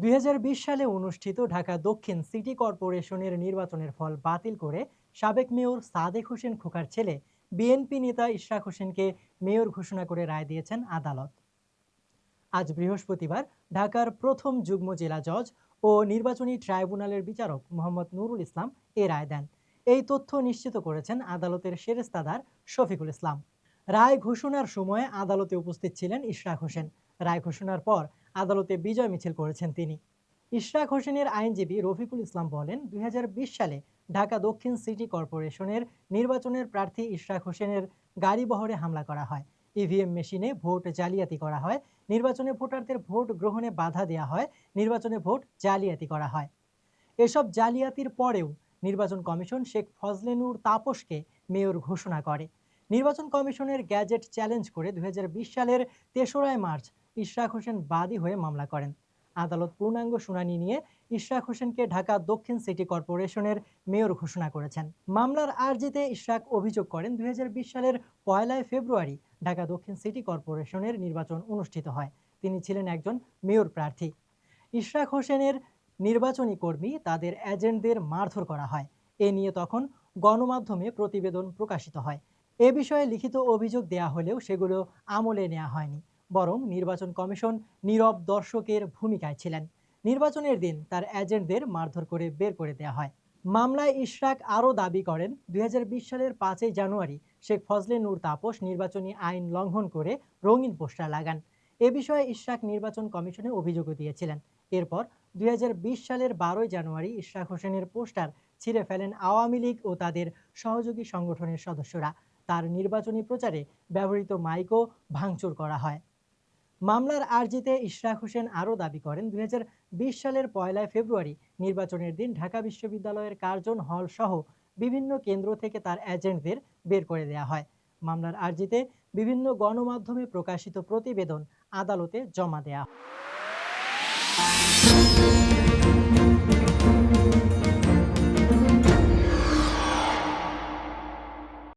দুই হাজার বিশ সালে অনুষ্ঠিত ঢাকা দক্ষিণ সিটি কর্পোরেশনের নির্বাচনের ফল বাতিল করে সাবেক মেয়র সাদেক হোসেন খোকার ছেলে বিএনপি নেতা ইশরাক হোসেনকে মেয়র ঘোষণা করে রায় দিয়েছেন আদালত। আজ বৃহস্পতিবার ঢাকার প্রথম যুগ্ম জেলা জজ ও নির্বাচনী ট্রাইব্যুনালের বিচারক মোহাম্মদ নুরুল ইসলাম এ রায় দেন। এই তথ্য নিশ্চিত করেছেন আদালতের সেরেস্তাদার শফিকুল ইসলাম। রায় ঘোষণার সময় আদালতে উপস্থিত ছিলেন ইশরাক হোসেন। রায় ঘোষণার পর আদালতে বিজয় মিছিল করেছেন তিনি। ইশরাক হোসেনের আইনজীবী রফিকুল ইসলাম বলেন, দুই হাজার বিশ সালে ঢাকা দক্ষিণ সিটি কর্পোরেশনের নির্বাচনের প্রার্থী ইশরাক হোসেনের গাড়ি বহরে হামলা করা হয়। ইভিএম মেশিনে ভোট জালিয়াতি করা হয়, নির্বাচনে ভোটারদের ভোট গ্রহণে বাধা দেওয়া হয়, নির্বাচনে ভোট জালিয়াতি করা হয়। এসব জালিয়াতির পরেও নির্বাচন কমিশন শেখ ফজলেনুর তাপসকে মেয়র ঘোষণা করে। নির্বাচন কমিশনের গ্যাজেট চ্যালেঞ্জ করে দু হাজার বিশ সালের তেসরাই মার্চ ইশরাক হোসেন বাদী হয়ে মামলা করেন। আদালত পূর্ণাঙ্গ শুনানি নিয়ে ইশরাক হোসেনকে ঢাকা দক্ষিণ সিটি কর্পোরেশনের মেয়র ঘোষণা করেছেন। মামলার আর্জিতে ইশরাক অভিযোগ করেন, দুই হাজার বিশ সালের পয়লায় ফেব্রুয়ারি ঢাকা দক্ষিণ সিটি কর্পোরেশনের নির্বাচন অনুষ্ঠিত হয়। তিনি ছিলেন একজন মেয়র প্রার্থী। ইশরাক হোসেনের নির্বাচনী কর্মী তাদের এজেন্টদের মারধর করা হয়। এ নিয়ে তখন গণমাধ্যমে প্রতিবেদন প্রকাশিত হয়। এ বিষয়ে লিখিত অভিযোগ দেয়া হলেও সেগুলো আমলে নেওয়া হয়নি। বরং নির্বাচন কমিশন নীরব দর্শকের ভূমিকায় ছিলেন। নির্বাচনের দিন তার এজেন্টদের মারধর করে বের করে দেওয়া হয়। মামলায় ইশরাক আরও দাবি করেন, দুই হাজার বিশ সালের পাঁচই জানুয়ারি শেখ ফজলে নূর তাপস নির্বাচনী আইন লঙ্ঘন করে রঙিন পোস্টার লাগান। এ বিষয়ে ইশরাক নির্বাচন কমিশনে অভিযোগও দিয়েছিলেন। এরপর দুই হাজার বিশ সালের বারোই জানুয়ারি ইশরাক হোসেনের পোস্টার ছিঁড়ে ফেলেন আওয়ামী লীগ ও তাদের সহযোগী সংগঠনের সদস্যরা। তার নির্বাচনী প্রচারে ব্যবহৃত মাইকও ভাঙচুর করা হয়। মামলার আর্জিতে ইশরাক হোসেন আরও দাবি করেন দু হাজার বিশ সালের পয়লা ফেব্রুয়ারি নির্বাচনের দিন ঢাকা বিশ্ববিদ্যালয়ের কার্জন হল সহ বিভিন্ন কেন্দ্র থেকে তার এজেন্টদের বের করে দেওয়া হয়। মামলার আর্জিতে বিভিন্ন গণমাধ্যমে প্রকাশিত প্রতিবেদন আদালতে জমা দেয়া হয়।